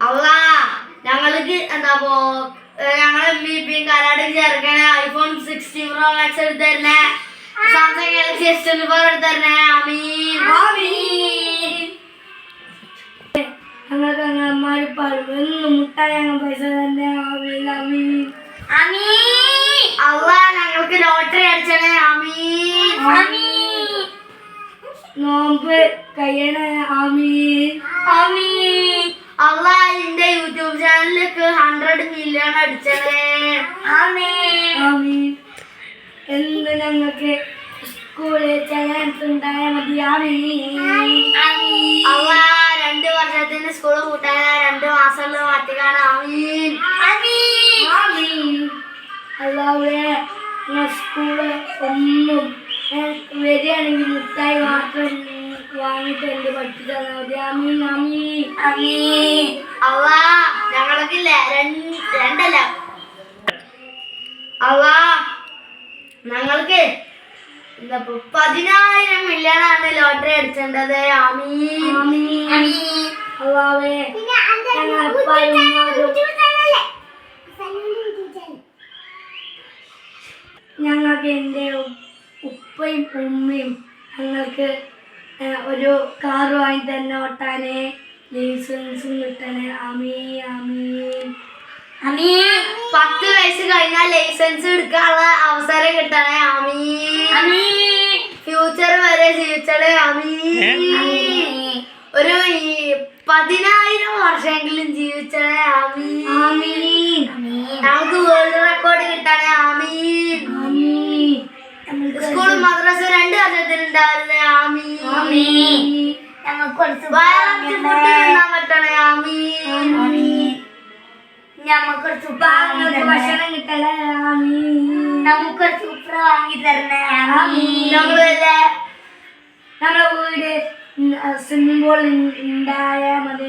അല്ല ഞങ്ങൾക്ക് എന്താ പോ ഞങ്ങളെ എം ബി പിയും കരാടും ചേർക്കണ. IPhone sixty pro max എടുത്തരണേ Samsung Galaxy S twenty four എടുത്തരണേ അമീൻ. ഞങ്ങൾക്ക് മുട്ടായി പൈസ തന്നെ അമീൻ. ഞങ്ങൾക്ക് ലോട്ടറി അടിച്ചണേ. അമീൻ. നോമ്പ് കയ്യണേ ആമീൻ. അമീൻ. യൂട്യൂബ് ചാനലിലേക്ക് ഹൺഡ്രഡ് മില്യൺ അടിച്ചേ ആമീൻ എന്ന് ഞങ്ങൾക്ക് സ്കൂളിൽ ചാൻസ് ഉണ്ടായ മതി രണ്ട് വർഷത്തിന് സ്കൂൾ കൂട്ടാൻ രണ്ട് മാറ്റിക്കാണ് അമീൻ ആമീൻ. അല്ലാതെ സ്കൂൾ ഒന്നും വരികയാണെങ്കിൽ മുട്ടായി മാത്രം വാങ്ങിയിട്ട് എന്റെ പഠിപ്പിച്ചാൽ മതി ആമീൻ ആമീൻ. ആമീൻ. അല്ല രണ്ട് രണ്ടല്ല. അല്ല ഞങ്ങൾക്ക് എന്താ പതിനായിരം മില്യൺ ആണ് ലോട്ടറി അടിച്ചേണ്ടത്. ഞങ്ങൾക്ക് എന്റെ ഉപ്പയും ഉമ്മയും ഞങ്ങൾക്ക് ഒരു കാർ വാങ്ങി തന്നെ ഓട്ടാനെ ലൈസൻസും കിട്ടണേ. അമീ അമീ അമീ പത്ത് വയസ്സ് കഴിഞ്ഞാൽ ലൈസൻസ് എടുക്കാനുള്ള അവസരം കിട്ടണേ അമീ ഫ്യൂച്ചർ വരെ ജീവിച്ചടേ അമീ ഒരു പതിനായിരം വർഷമെങ്കിലും ജീവിച്ചടേ അമീ ആമീൻ നമുക്ക് വേൾഡ് റെക്കോർഡ് കിട്ടണേ അമീ സ്കൂൾ മദ്രസ രണ്ട് വർഷത്തിന് ഉണ്ടാവില്ലേ ആമീൻ ഞമ്മക്കൊരു സുപ്പാങ്ങൾക്ക് ഭക്ഷണം കിട്ടണേ ആമീൻ നമുക്കൊരു സൂപ്പർ വാങ്ങി തരണേ ആമീൻ നമ്മളല്ലേ നമ്മുടെ വീട് സ്വിമ്മിംഗ് പൂൾ ഉണ്ടായ മതി